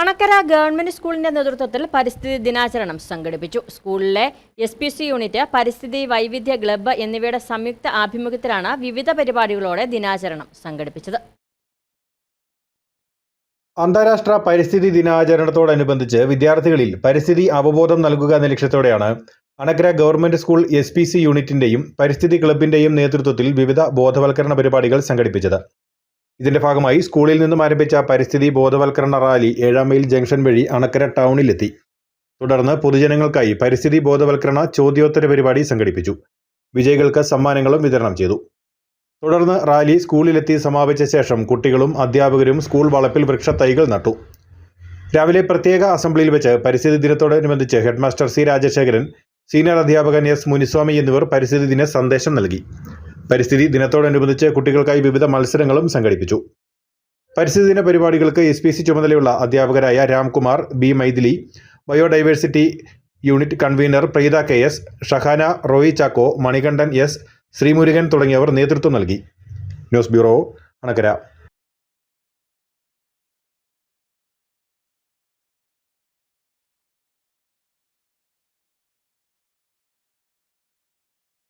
Anakkara government സ്കൂളിന്റെ നേതൃത്വത്തിൽ പരിസ്ഥിതി ദിനാചരണം സംഘടിപ്പിച്ചു. സ്കൂളിലെ എസ് പി സി യൂണിറ്റ് പരിസ്ഥിതി വൈവിധ്യ ക്ലബ്ബ് എന്നിവയുടെ സംയുക്ത ആഭിമുഖ്യത്തിലാണ് വിവിധ പരിപാടികളോടെ ദിനാചരണം സംഘടിപ്പിച്ചത്. അന്താരാഷ്ട്ര പരിസ്ഥിതി ദിനാചരണത്തോടനുബന്ധിച്ച് വിദ്യാർത്ഥികളിൽ പരിസ്ഥിതി അവബോധം നൽകുക എന്ന ലക്ഷ്യത്തോടെയാണ് Anakkara government school S P C യൂണിറ്റിന്റെയും പരിസ്ഥിതി ക്ലബിന്റെയും നേതൃത്വത്തിൽ വിവിധ ബോധവൽക്കരണ പരിപാടികൾ സംഘടിപ്പിച്ചത്. ഇതിന്റെ ഭാഗമായി സ്കൂളിൽ നിന്നും ആരംഭിച്ച പരിസ്ഥിതി ബോധവൽക്കരണ റാലി ഏഴാം മൈൽ ജംഗ്ഷൻ വഴി അണക്കര ടൗണിലെത്തി. തുടർന്ന് പൊതുജനങ്ങൾക്കായി പരിസ്ഥിതി ബോധവൽക്കരണ ചോദ്യോത്തര പരിപാടി സംഘടിപ്പിച്ചു. വിജയികൾക്ക് സമ്മാനങ്ങളും വിതരണം ചെയ്തു. തുടർന്ന് റാലി സ്കൂളിലെത്തി സമാപിച്ച ശേഷം കുട്ടികളും അധ്യാപകരും സ്കൂൾ വളപ്പിൽ വൃക്ഷത്തൈകൾ നട്ടു. രാവിലെ പ്രത്യേക അസംബ്ലിയിൽ വെച്ച് പരിസ്ഥിതി ദിനത്തോടനുബന്ധിച്ച് ഹെഡ്മാസ്റ്റർ സി രാജശേഖരൻ സീനിയർ അധ്യാപകൻ എസ് മുനിസ്വാമി എന്നിവർ പരിസ്ഥിതി ദിന സന്ദേശം നൽകി. പരിസ്ഥിതി ദിനത്തോടനുബന്ധിച്ച് കുട്ടികൾക്കായി വിവിധ മത്സരങ്ങളും സംഘടിപ്പിച്ചു. പരിസ്ഥിതി ദിന പരിപാടികൾക്ക് എസ് പി സി ചുമതലയുള്ള അധ്യാപകരായ Ramkumar B Maithili biodiversity unit convener Preetha K S Shahana Roy Chacko Manikandan S Sreemurugan തുടങ്ങിയവർ നേതൃത്വം നൽകി. News bureau Anakkara.